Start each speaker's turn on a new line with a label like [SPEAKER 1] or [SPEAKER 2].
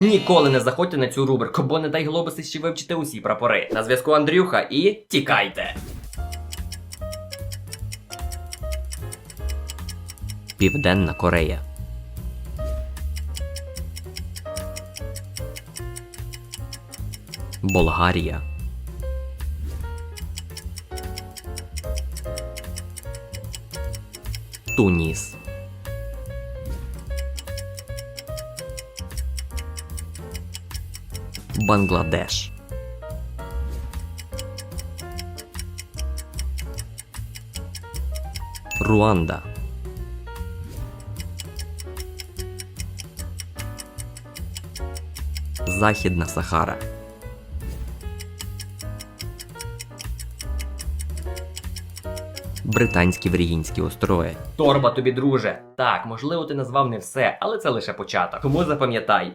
[SPEAKER 1] Ніколи не заходьте на цю рубрику, бо не дай глобуси ще вивчити усі прапори. На зв'язку Андрюха і тікайте. Південна Корея. Болгарія. Туніс. Бангладеш. Руанда. Західна Сахара. Британські Віргінські острови. Торба тобі, друже. Так, можливо, ти назвав не все, але це лише початок. Тому запам'ятай,